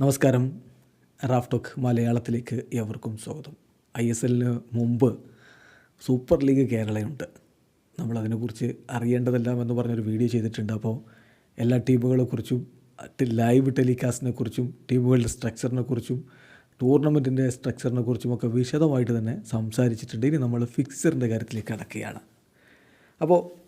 നമസ്കാരം. Raf talk മലയാളത്തിലേക്ക് എവർക്കും സ്വാഗതം. ഐ എസ് എല്ലിന് മുമ്പ് സൂപ്പർ ലീഗ് കേരളയുണ്ട്. നമ്മളതിനെക്കുറിച്ച് അറിയേണ്ടതെല്ലാം എന്ന് പറഞ്ഞൊരു വീഡിയോ ചെയ്തിട്ടുണ്ട്. അപ്പോൾ എല്ലാ ടീമുകളെക്കുറിച്ചും ലൈവ് ടെലികാസ്റ്റിനെ കുറിച്ചും ടീമുകളുടെ സ്ട്രക്ചറിനെ കുറിച്ചും ടൂർണമെന്റിന്റെ സ്ട്രക്ചറിനെ കുറിച്ചുമൊക്കെ വിശദമായിട്ട് തന്നെ സംസാരിച്ചിട്ടുണ്ട്. ഇനി നമ്മൾ ഫിക്സറിന്റെ കാര്യത്തിലേക്ക് കടക്കുകയാണ്. അപ്പോൾ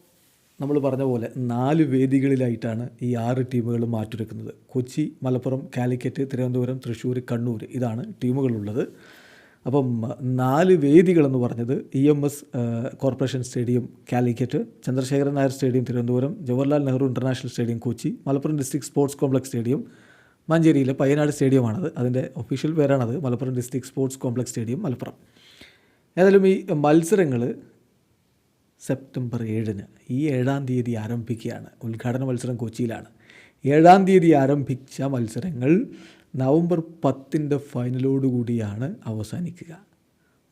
നമ്മൾ പറഞ്ഞ പോലെ നാല് വേദികളിലായിട്ടാണ് ഈ ആറ് ടീമുകൾ മാറ്റുരക്കുന്നത് കൊച്ചി മലപ്പുറം കാലിക്കറ്റ് തിരുവനന്തപുരം തൃശ്ശൂർ കണ്ണൂർ ഇതാണ് ടീമുകളുള്ളത്. അപ്പം നാല് വേദികളെന്ന് പറഞ്ഞത് E M S corporation stadium Calicut Chandrasekharan Nair stadium Thiruvananthapuram Jawaharlal Nehru international stadium Kochi Malappuram district sports complex stadium മഞ്ചേരിയിലെ Payyanad സ്റ്റേഡിയമാണത് അതിന്റെ official പേരാണത് Malappuram district sports complex stadium Malappuram. ഏതായാലും ഈ മത്സരങ്ങൾ സെപ്റ്റംബർ ഏഴിന് ഈ ഏഴാം തീയതി ആരംഭിക്കുകയാണ്. ഉദ്ഘാടന മത്സരം കൊച്ചിയിലാണ്. ഏഴാം തീയതി ആരംഭിച്ച മത്സരങ്ങൾ നവംബർ പത്തിന്റെ ഫൈനലോടുകൂടിയാണ് അവസാനിക്കുക.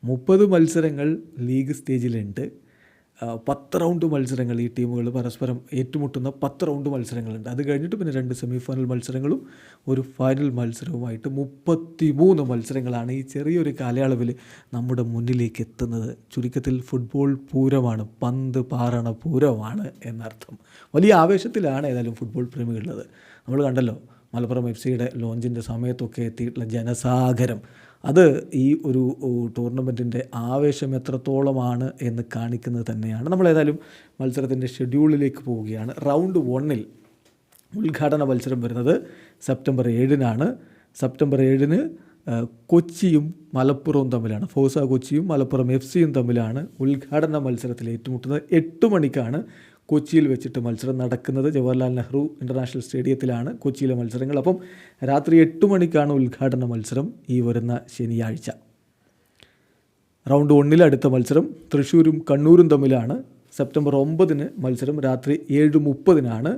മുപ്പത് മത്സരങ്ങൾ ലീഗ് സ്റ്റേജിലുണ്ട്. പത്ത് റൗണ്ട് മത്സരങ്ങൾ ഈ ടീമുകൾ പരസ്പരം ഏറ്റുമുട്ടുന്ന പത്ത് റൗണ്ട് മത്സരങ്ങളുണ്ട്. അത് കഴിഞ്ഞിട്ട് പിന്നെ രണ്ട് സെമി ഫൈനൽ മത്സരങ്ങളും ഒരു ഫൈനൽ മത്സരവുമായിട്ട് മുപ്പത്തി മൂന്ന് മത്സരങ്ങളാണ് ഈ ചെറിയൊരു കാലയളവിൽ നമ്മുടെ മുന്നിലേക്ക് എത്തുന്നത്. ചുരുക്കത്തിൽ ഫുട്ബോൾ പൂരമാണ് പന്ത് പാറണ പൂരമാണ് എന്നർത്ഥം. വലിയ ആവേശത്തിലാണ് ഏതായാലും ഫുട്ബോൾ പ്രേമികളുള്ളത്. നമ്മൾ കണ്ടല്ലോ മലപ്പുറം എഫ് സിയുടെ ലോഞ്ചിന്റെ സമയത്തൊക്കെ എത്തിയിട്ടുള്ള ജനസാഗരം. അത് ഈ ഒരു ടൂർണമെന്റിന്റെ ആവേശം എത്രത്തോളമാണ് എന്ന് കാണിക്കുന്നത് തന്നെയാണ്. നമ്മൾ ഏതായാലും മത്സരത്തിന്റെ ഷെഡ്യൂളിലേക്ക് പോവുകയാണ്. റൗണ്ട് വണ്ണിൽ ഉദ്ഘാടന മത്സരം വരുന്നത് സെപ്റ്റംബർ ഏഴിനാണ്. സെപ്റ്റംബർ ഏഴിന് കൊച്ചിയും മലപ്പുറവും തമ്മിലാണ്. ഫോസ കൊച്ചിയും മലപ്പുറം എഫ് സിയും തമ്മിലാണ് ഉദ്ഘാടന മത്സരത്തിൽ ഏറ്റുമുട്ടുന്നത്. എട്ട് മണിക്കാണ് കൊച്ചിയിൽ വെച്ചിട്ട് മത്സരം നടക്കുന്നത് ജവഹർലാൽ നെഹ്റു ഇന്റർനാഷണൽ സ്റ്റേഡിയത്തിലാണ്. കൊച്ചിയിലെ മത്സരങ്ങൾ. അപ്പം രാത്രി എട്ട് മണിക്കാണ് ഉദ്ഘാടന മത്സരം ഈ വരുന്ന ശനിയാഴ്ച. റൗണ്ട് ഒന്നിലെ അടുത്ത മത്സരം. തൃശ്ശൂരും കണ്ണൂരും തമ്മിലാണ്. സെപ്റ്റംബർ ഒമ്പതിന് മത്സരം. രാത്രി ഏഴ് മുപ്പതിനാണ്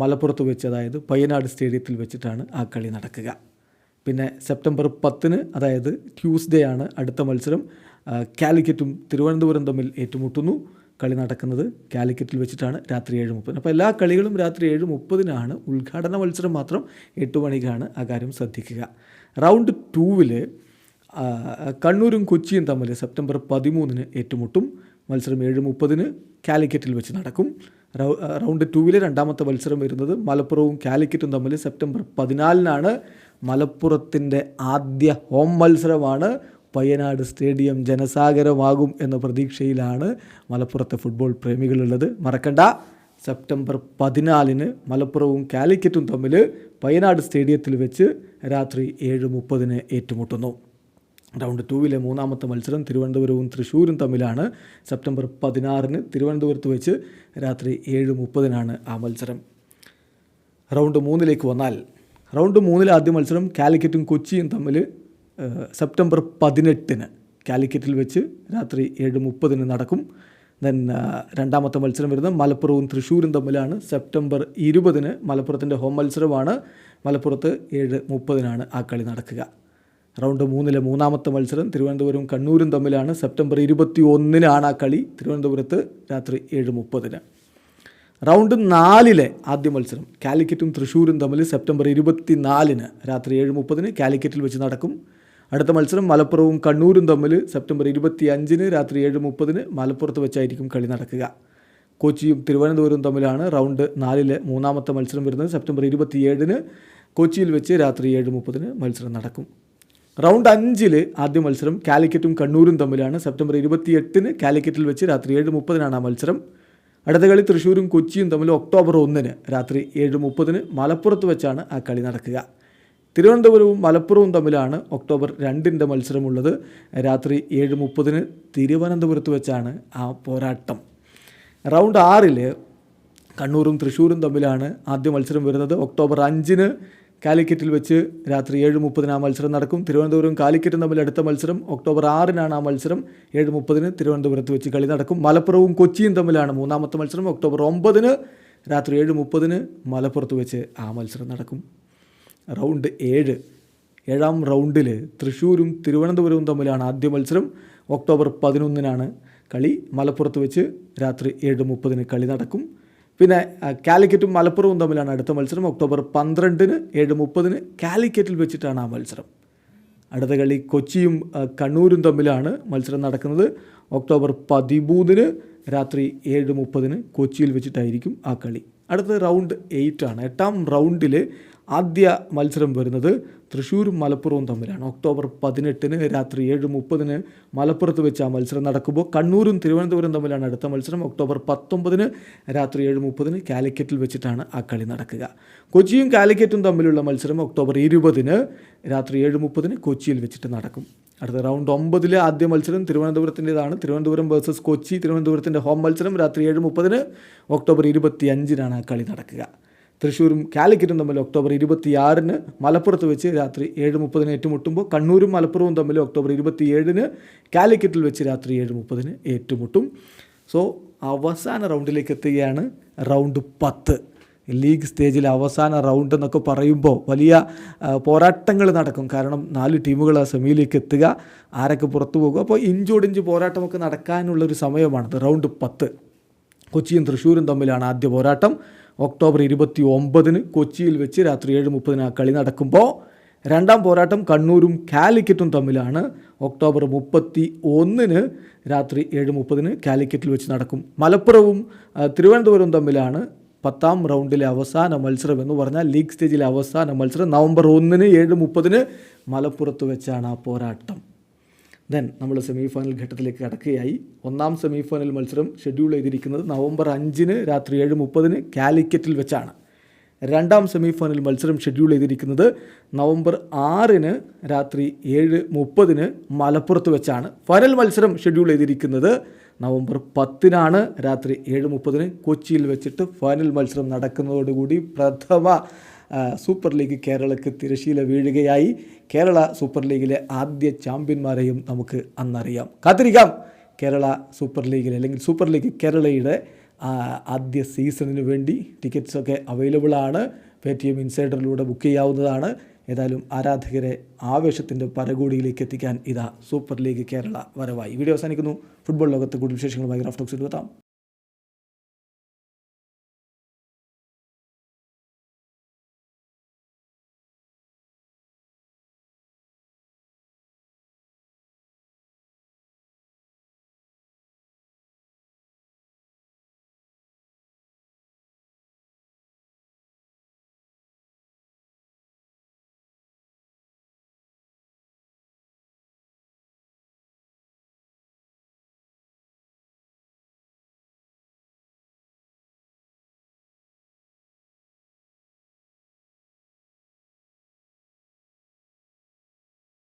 മലപ്പുറത്ത് വെച്ച് അതായത് പയ്യനാട് സ്റ്റേഡിയത്തിൽ വെച്ചിട്ടാണ് ആ കളി നടക്കുക. പിന്നെ സെപ്റ്റംബർ പത്തിന് അതായത് ട്യൂസ്ഡേ ആണ് അടുത്ത മത്സരം. കാലിക്കറ്റും തിരുവനന്തപുരം തമ്മിൽ ഏറ്റുമുട്ടുന്നു. കളി നടക്കുന്നത് കാലിക്കറ്റിൽ വെച്ചിട്ടാണ് രാത്രി ഏഴ് മുപ്പതിന് അപ്പോൾ എല്ലാ കളികളും രാത്രി ഏഴ് മുപ്പതിനാണ്. ഉദ്ഘാടന മത്സരം മാത്രം എട്ട് മണിക്കാണ് ആ കാര്യം ശ്രദ്ധിക്കുക. റൗണ്ട് ടൂവിൽ കണ്ണൂരും കൊച്ചിയും തമ്മിൽ സെപ്റ്റംബർ പതിമൂന്നിന് ഏറ്റുമുട്ടും. മത്സരം ഏഴ് മുപ്പതിന് കാലിക്കറ്റിൽ വെച്ച് നടക്കും. റൗണ്ട് ടൂവിലെ രണ്ടാമത്തെ മത്സരം വരുന്നത് മലപ്പുറവും കാലിക്കറ്റും തമ്മിൽ സെപ്റ്റംബർ പതിനാലിനാണ്. മലപ്പുറത്തിന്റെ ആദ്യ ഹോം മത്സരമാണ് പയ്യനാട് സ്റ്റേഡിയം ജനസാഗരമാകും എന്ന പ്രതീക്ഷയിലാണ് മലപ്പുറത്തെ ഫുട്ബോൾ പ്രേമികളുള്ളത്. മറക്കണ്ട. സെപ്റ്റംബർ പതിനാലിന് മലപ്പുറവും കാലിക്കറ്റും തമ്മിൽ പയ്യനാട് സ്റ്റേഡിയത്തിൽ വെച്ച് രാത്രി ഏഴ് മുപ്പതിന് ഏറ്റുമുട്ടുന്നു. റൗണ്ട് ടൂവിലെ മൂന്നാമത്തെ മത്സരം തിരുവനന്തപുരവും തൃശ്ശൂരും തമ്മിലാണ് സെപ്റ്റംബർ പതിനാറിന് തിരുവനന്തപുരത്ത് വെച്ച് രാത്രി ഏഴ് മുപ്പതിനാണ് ആ മത്സരം. റൗണ്ട് മൂന്നിലേക്ക് വന്നാൽ റൗണ്ട് മൂന്നിലെ ആദ്യ മത്സരം കാലിക്കറ്റും കൊച്ചിയും തമ്മിൽ സെപ്റ്റംബർ പതിനെട്ടിന് കാലിക്കറ്റിൽ വെച്ച് രാത്രി ഏഴ് മുപ്പതിന് നടക്കും. ദെൻ രണ്ടാമത്തെ മത്സരം വരുന്നത് മലപ്പുറവും തൃശ്ശൂരും തമ്മിലാണ്. സെപ്റ്റംബർ ഇരുപതിന് മലപ്പുറത്തിന്റെ ഹോം മത്സരമാണ്. മലപ്പുറത്ത് ഏഴ് മുപ്പതിനാണ് ആ കളി നടക്കുക. റൗണ്ട് മൂന്നിലെ മൂന്നാമത്തെ മത്സരം തിരുവനന്തപുരവും കണ്ണൂരും തമ്മിലാണ്. സെപ്റ്റംബർ ഇരുപത്തി ഒന്നിനാണ് ആ കളി തിരുവനന്തപുരത്ത് രാത്രി ഏഴ് മുപ്പതിന്. റൗണ്ട് നാലിലെ ആദ്യ മത്സരം കാലിക്കറ്റും തൃശ്ശൂരും തമ്മിൽ സെപ്റ്റംബർ ഇരുപത്തി നാലിന് രാത്രി ഏഴ് മുപ്പതിന് കാലിക്കറ്റിൽ വെച്ച് നടക്കും. അടുത്ത മത്സരം മലപ്പുറവും കണ്ണൂരും തമ്മിൽ സെപ്റ്റംബർ ഇരുപത്തി അഞ്ചിന് രാത്രി ഏഴ് മുപ്പതിന് മലപ്പുറത്ത് വെച്ചായിരിക്കും കളി നടക്കുക. കൊച്ചിയും തിരുവനന്തപുരവും തമ്മിലാണ് റൗണ്ട് നാലിലെ മൂന്നാമത്തെ മത്സരം വരുന്നത്. സെപ്റ്റംബർ ഇരുപത്തിയേഴിന് കൊച്ചിയിൽ വെച്ച് രാത്രി ഏഴ് മുപ്പതിന് മത്സരം നടക്കും. റൗണ്ട് അഞ്ചിൽ ആദ്യ മത്സരം കാലിക്കറ്റും കണ്ണൂരും തമ്മിലാണ്. സെപ്റ്റംബർ ഇരുപത്തിയെട്ടിന് കാലിക്കറ്റിൽ വെച്ച് രാത്രി ഏഴ് മുപ്പതിനാണ് ആ മത്സരം. അടുത്ത കളി തൃശ്ശൂരും കൊച്ചിയും തമ്മിൽ ഒക്ടോബർ ഒന്നിന് രാത്രി ഏഴ് മുപ്പതിന് മലപ്പുറത്ത് വെച്ചാണ് ആ കളി നടക്കുക. തിരുവനന്തപുരവും മലപ്പുറവും തമ്മിലാണ് ഒക്ടോബർ രണ്ടിന്റെ മത്സരമുള്ളത്. രാത്രി ഏഴ് മുപ്പതിന് തിരുവനന്തപുരത്ത് വെച്ചാണ് ആ പോരാട്ടം. റൗണ്ട് ആറിൽ കണ്ണൂരും തൃശ്ശൂരും തമ്മിലാണ് ആദ്യ മത്സരം വരുന്നത്. ഒക്ടോബർ അഞ്ചിന് കാലിക്കറ്റിൽ വെച്ച് രാത്രി ഏഴ് മുപ്പതിന് ആ മത്സരം നടക്കും. തിരുവനന്തപുരം കാലിക്കറ്റും തമ്മിൽ അടുത്ത മത്സരം ഒക്ടോബർ ആറിനാണ് ആ മത്സരം. ഏഴ് മുപ്പതിന് തിരുവനന്തപുരത്ത് വെച്ച് കളി നടക്കും. മലപ്പുറവും കൊച്ചിയും തമ്മിലാണ് മൂന്നാമത്തെ മത്സരം. ഒക്ടോബർ ഒമ്പതിന് രാത്രി ഏഴ് മുപ്പതിന് മലപ്പുറത്ത് വെച്ച് ആ മത്സരം നടക്കും. റൗണ്ട് ഏഴ്. ഏഴാം റൗണ്ടിൽ തൃശ്ശൂരും തിരുവനന്തപുരവും തമ്മിലാണ് ആദ്യ മത്സരം. ഒക്ടോബർ പതിനൊന്നിനാണ് കളി. മലപ്പുറത്ത് വെച്ച് രാത്രി ഏഴ് മുപ്പതിന് കളി നടക്കും. പിന്നെ കാലിക്കറ്റും മലപ്പുറവും തമ്മിലാണ് അടുത്ത മത്സരം. ഒക്ടോബർ പന്ത്രണ്ടിന് ഏഴ് മുപ്പതിന് കാലിക്കറ്റിൽ വെച്ചിട്ടാണ് ആ മത്സരം. അടുത്ത കളി കൊച്ചിയും കണ്ണൂരും തമ്മിലാണ് മത്സരം നടക്കുന്നത്. ഒക്ടോബർ പതിമൂന്നിന് രാത്രി ഏഴ് മുപ്പതിന് കൊച്ചിയിൽ വെച്ചിട്ടായിരിക്കും ആ കളി. അടുത്തത് റൗണ്ട് എയ്റ്റ് ആണ് എട്ടാം റൗണ്ടിൽ ആദ്യ മത്സരം വരുന്നത് തൃശ്ശൂരും മലപ്പുറവും തമ്മിലാണ്. ഒക്ടോബർ പതിനെട്ടിന് രാത്രി ഏഴ് മുപ്പതിന് മലപ്പുറത്ത് വെച്ച് ആ മത്സരം നടക്കുമ്പോൾ കണ്ണൂരും തിരുവനന്തപുരം തമ്മിലാണ് അടുത്ത മത്സരം. ഒക്ടോബർ പത്തൊമ്പതിന് രാത്രി ഏഴ് മുപ്പതിന് കാലിക്കറ്റിൽ വെച്ചിട്ടാണ് ആ കളി നടക്കുക. കൊച്ചിയും കാലിക്കറ്റും തമ്മിലുള്ള മത്സരം ഒക്ടോബർ ഇരുപതിന് രാത്രി ഏഴ് മുപ്പതിന് കൊച്ചിയിൽ വെച്ചിട്ട് നടക്കും. അടുത്ത റൗണ്ട് ഒമ്പതിലെ ആദ്യ മത്സരം തിരുവനന്തപുരത്തിന്റെതാണ്. തിരുവനന്തപുരം വേഴ്സസ് കൊച്ചി തിരുവനന്തപുരത്തിന്റെ ഹോം മത്സരം രാത്രി ഏഴ് മുപ്പതിന് ഒക്ടോബർ ഇരുപത്തി അഞ്ചിനാണ് ആ കളി നടക്കുക. തൃശ്ശൂരും കാലിക്കറ്റും തമ്മിൽ ഒക്ടോബർ ഇരുപത്തിയാറിന് മലപ്പുറത്ത് വെച്ച് രാത്രി ഏഴ് മുപ്പതിന് ഏറ്റുമുട്ടുമ്പോൾ കണ്ണൂരും മലപ്പുറവും തമ്മിൽ ഒക്ടോബർ ഇരുപത്തിയേഴിന് കാലിക്കറ്റിൽ വെച്ച് രാത്രി ഏഴ് മുപ്പതിന് ഏറ്റുമുട്ടും. സോ അവസാന റൗണ്ടിലേക്ക് എത്തുകയാണ് റൗണ്ട് പത്ത്. ലീഗ് സ്റ്റേജിൽ അവസാന റൗണ്ട് എന്നൊക്കെ പറയുമ്പോൾ വലിയ പോരാട്ടങ്ങൾ നടക്കും. കാരണം നാല് ടീമുകൾ ആ സെമിയിലേക്ക് എത്തുക ആരൊക്കെ പുറത്തു പോകും അപ്പോൾ ഇഞ്ചോടിഞ്ച് പോരാട്ടമൊക്കെ നടക്കാനുള്ളൊരു സമയമാണത് റൗണ്ട് പത്ത്. കൊച്ചിയും തൃശ്ശൂരും തമ്മിലാണ് ആദ്യ പോരാട്ടം. ഒക്ടോബർ ഇരുപത്തി ഒമ്പതിന് കൊച്ചിയിൽ വെച്ച് രാത്രി ഏഴ് മുപ്പതിന് ആ കളി നടക്കുമ്പോൾ രണ്ടാം പോരാട്ടം കണ്ണൂരും കാലിക്കറ്റും തമ്മിലാണ്. ഒക്ടോബർ മുപ്പത്തി ഒന്നിന് രാത്രി ഏഴ് മുപ്പതിന് കാലിക്കറ്റിൽ വെച്ച് നടക്കും. മലപ്പുറവും തിരുവനന്തപുരവും തമ്മിലാണ് പത്താം റൗണ്ടിലെ അവസാന മത്സരം എന്ന് പറഞ്ഞാൽ ലീഗ് സ്റ്റേജിലെ അവസാന മത്സരം നവംബർ ഒന്നിന് ഏഴ് മുപ്പതിന് മലപ്പുറത്ത് വെച്ചാണ് ആ പോരാട്ടം. ദെൻ നമ്മൾ സെമി ഫൈനൽ ഘട്ടത്തിലേക്ക് കടക്കുകയായി. ഒന്നാം സെമി ഫൈനൽ മത്സരം ഷെഡ്യൂൾ ചെയ്തിരിക്കുന്നത് നവംബർ അഞ്ചിന് രാത്രി ഏഴ് മുപ്പതിന് കാലിക്കറ്റിൽ വെച്ചാണ്. രണ്ടാം സെമി ഫൈനൽ മത്സരം ഷെഡ്യൂൾ ചെയ്തിരിക്കുന്നത് നവംബർ ആറിന് രാത്രി ഏഴ് മുപ്പതിന് മലപ്പുറത്ത് വെച്ചാണ്. ഫൈനൽ മത്സരം ഷെഡ്യൂൾ ചെയ്തിരിക്കുന്നത് നവംബർ പത്തിനാണ് രാത്രി ഏഴ് മുപ്പതിന് കൊച്ചിയിൽ വെച്ചിട്ട് ഫൈനൽ മത്സരം നടക്കുന്നതോടുകൂടി പ്രഥമ സൂപ്പർ ലീഗ് കേരളക്ക് തിരശീല വീഴുകയായി. കേരള സൂപ്പർ ലീഗിലെ ആദ്യ ചാമ്പ്യന്മാരെയും നമുക്ക് അന്നറിയാം. കാത്തിരിക്കാം. കേരള സൂപ്പർ ലീഗിൽ അല്ലെങ്കിൽ സൂപ്പർ ലീഗ് കേരളയുടെ ആദ്യ സീസണിന് വേണ്ടി ടിക്കറ്റ്സൊക്കെ അവൈലബിൾ ആണ്. പേ ടി എം ഇൻസൈഡറിലൂടെ ബുക്ക് ചെയ്യാവുന്നതാണ്. ഏതായാലും ആരാധകരെ ആവേശത്തിന്റെ പരകോടിയിലേക്ക് എത്തിക്കാൻ ഇതാ സൂപ്പർ ലീഗ് കേരള വരവായി. വീഡിയോ അവസാനിക്കുന്നു. ഫുട്ബോൾ ലോകത്ത് കൂടുതൽ വിശേഷങ്ങളുമായി റഫ്റ്റോക്സിൽ എത്താം.